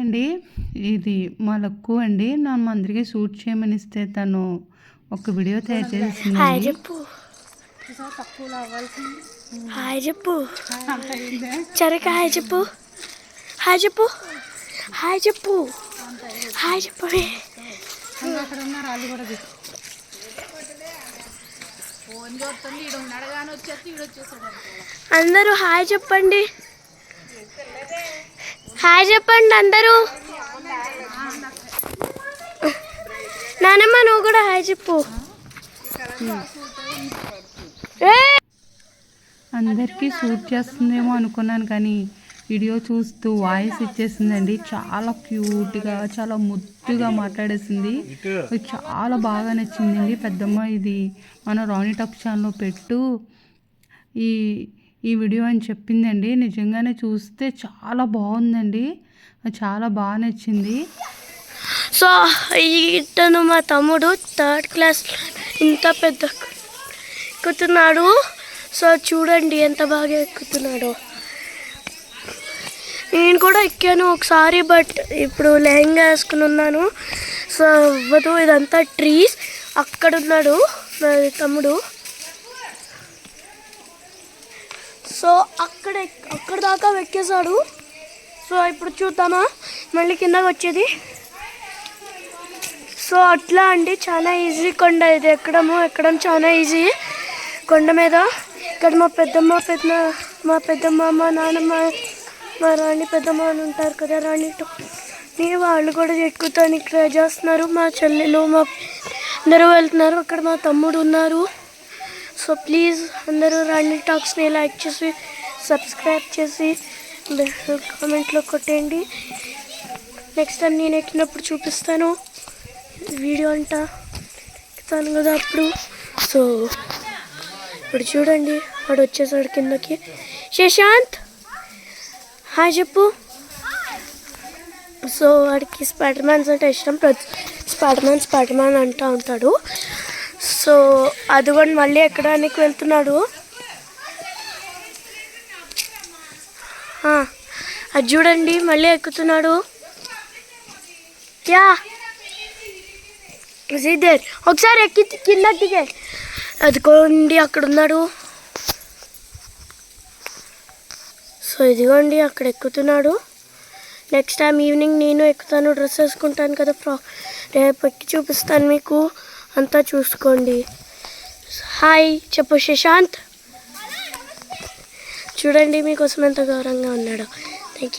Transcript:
అండి. ఇది మా లక్కు అండి. నన్ను అందరికీ షూట్ చేయమని ఇస్తే తను ఒక వీడియో తయారు హాయ్ చేసింది చెప్పు హాయ్ చెప్పు. చరక హాయ్ చెప్పు. హాయ్ చెప్పు. హాయ్ చెప్పు. హాయ్ చెప్పు. అందరూ హాయ్ చెప్పండి. హాయ్ చెప్పండి అందరూ. నానమ్మ నువ్వు కూడా హాయ్ చెప్పు. ఏ! అందరికీ షూట్ చేస్తుందేమో అనుకున్నాను కానీ వీడియో చూస్తూ వాయిస్ ఇచ్చేసిందండి. చాలా క్యూట్గా చాలా ముద్దుగా మాట్లాడేసింది. చాలా బాగా నచ్చిందండి. పెద్దమ్మ ఇది మన రాణి టాక్ ఛానల్లో పెట్టు. ఈ ఈ వీడియో అని చెప్పిందండి. నిజంగానే చూస్తే చాలా బాగుందండి. అది చాలా బాగా నచ్చింది. సో ఇతను మా తమ్ముడు థర్డ్ క్లాస్ ఇంత పెద్ద ఎక్కుతున్నాడు. సో చూడండి ఎంత బాగా ఎక్కుతున్నాడు. నేను కూడా ఎక్కాను ఒకసారి బట్ ఇప్పుడు లెహంగా వేసుకుని ఉన్నాను. సో అవ్వదు ఇదంతా ట్రీస్. అక్కడ ఉన్నాడు నా తమ్ముడు. సో అక్కడ అక్కడ దాకా వెక్కేశాడు. సో ఇప్పుడు చూద్దామా? మళ్ళీ కిందకి వచ్చేది. సో అట్లా అండి చాలా ఈజీ కొండ ఇది. ఎక్కడము ఎక్కడం చాలా ఈజీ కొండ మీద. ఇక్కడ మా పెద్దమ్మ పెద్ద మా పెద్దమ్మ మా నాన్నమ్మ మా రాణి పెద్దమ్మ అని ఉంటారు కదా రాణితో వాళ్ళు కూడా ఎక్కుతానికి ట్రై చేస్తున్నారు. మా చెల్లెలు మా అందరూ వెళ్తున్నారు. అక్కడ మా తమ్ముడు ఉన్నారు. సో ప్లీజ్ అందరూ రాణి టాక్స్ని లైక్ చేసి సబ్స్క్రైబ్ చేసి కామెంట్లో కొట్టేయండి. నెక్స్ట్ టైం నేను ఎక్కినప్పుడు చూపిస్తాను. వీడియో అంట ఎక్కుతాను కదా అప్పుడు. సో ఇప్పుడు చూడండి వాడు వచ్చేసాడు కిందకి. శశాంత్ హాయ్ చెప్పు. సో వాడికి స్పైడర్ మ్యాన్స్ అంటే ఇష్టం. ప్రతి స్పైడర్ మ్యాన్ స్పైడర్ మ్యాన్ అంటూ ఉంటాడు. సో అదిగోండి మళ్ళీ ఎక్కడానికి వెళ్తున్నాడు? అది చూడండి మళ్ళీ ఎక్కుతున్నాడు. యా! ఇద్దరు ఒకసారి ఎక్కి కింద దిగే. అదిగోండి అక్కడ ఉన్నాడు సో ఇదిగోండి అక్కడ ఎక్కుతున్నాడు. నెక్స్ట్ టైం ఈవినింగ్ నేను ఎక్కుతాను డ్రెస్ వేసుకుంటాను కదా ఫ్రా రేపు ఎక్కి చూపిస్తాను మీకు. అంతా చూసుకోండి. హాయ్ చెప్పు శశాంత్. చూడండి మీకోసం ఎంత గౌరవంగా ఉన్నాడు. Thank you